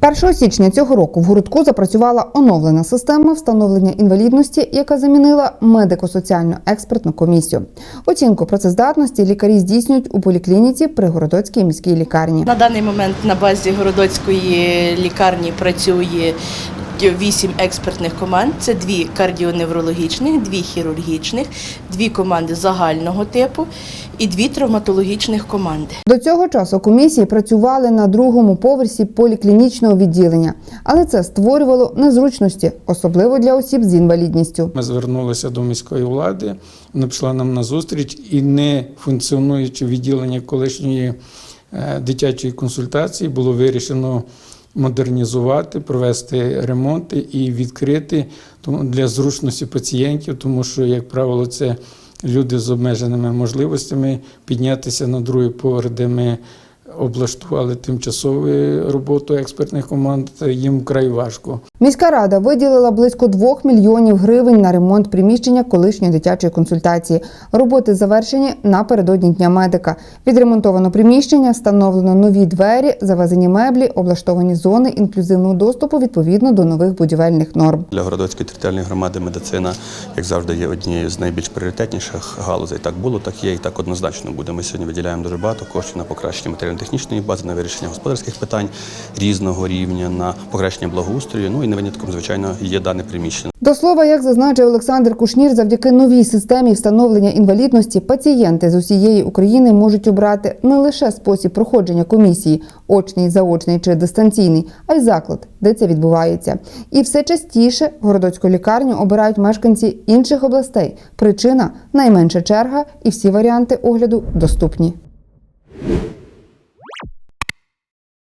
1 січня цього року в городку запрацювала оновлена система встановлення інвалідності, яка замінила медико-соціальну експертну комісію. Оцінку працездатності лікарі здійснюють у поліклініці при городоцькій міській лікарні. На даний момент на базі городоцької лікарні працює вісім експертних команд. Це дві кардіоневрологічних, дві хірургічних, дві команди загального типу і дві травматологічних команди. До цього часу комісії працювали на другому поверсі поліклінічного відділення, але це створювало незручності, особливо для осіб з інвалідністю. Ми звернулися до міської влади, вона пішла нам на зустріч і не функціонуючи відділення колишньої е, дитячої консультації, було вирішено модернізувати, провести ремонти і відкрити для зручності пацієнтів, тому що, як правило, це люди з обмеженими можливостями піднятися на другий поверх, де ми облаштували тимчасову роботу експертних команд, їм вкрай важко. Міська рада виділила близько 2 мільйонів гривень на ремонт приміщення колишньої дитячої консультації. Роботи завершені напередодні дня медика. Відремонтовано приміщення, встановлено нові двері, завезені меблі, облаштовані зони інклюзивного доступу відповідно до нових будівельних норм. Для Городоцької територіальної громади медицина, як завжди, є однією з найбільш пріоритетніших галузей. Так було, так є і так однозначно буде. Ми сьогодні виділяємо дуже багато коштів на покращення матеріально-технічної бази, на вирішення господарських питань різного рівня, на покращення благоустрою. Ну не винятком, звичайно, є дане приміщення. До слова, як зазначив Олександр Кушнір, завдяки новій системі встановлення інвалідності пацієнти з усієї України можуть обрати не лише спосіб проходження комісії, очний, заочний чи дистанційний, а й заклад, де це відбувається. І все частіше городоцьку лікарню обирають мешканці інших областей. Причина найменша черга і всі варіанти огляду доступні.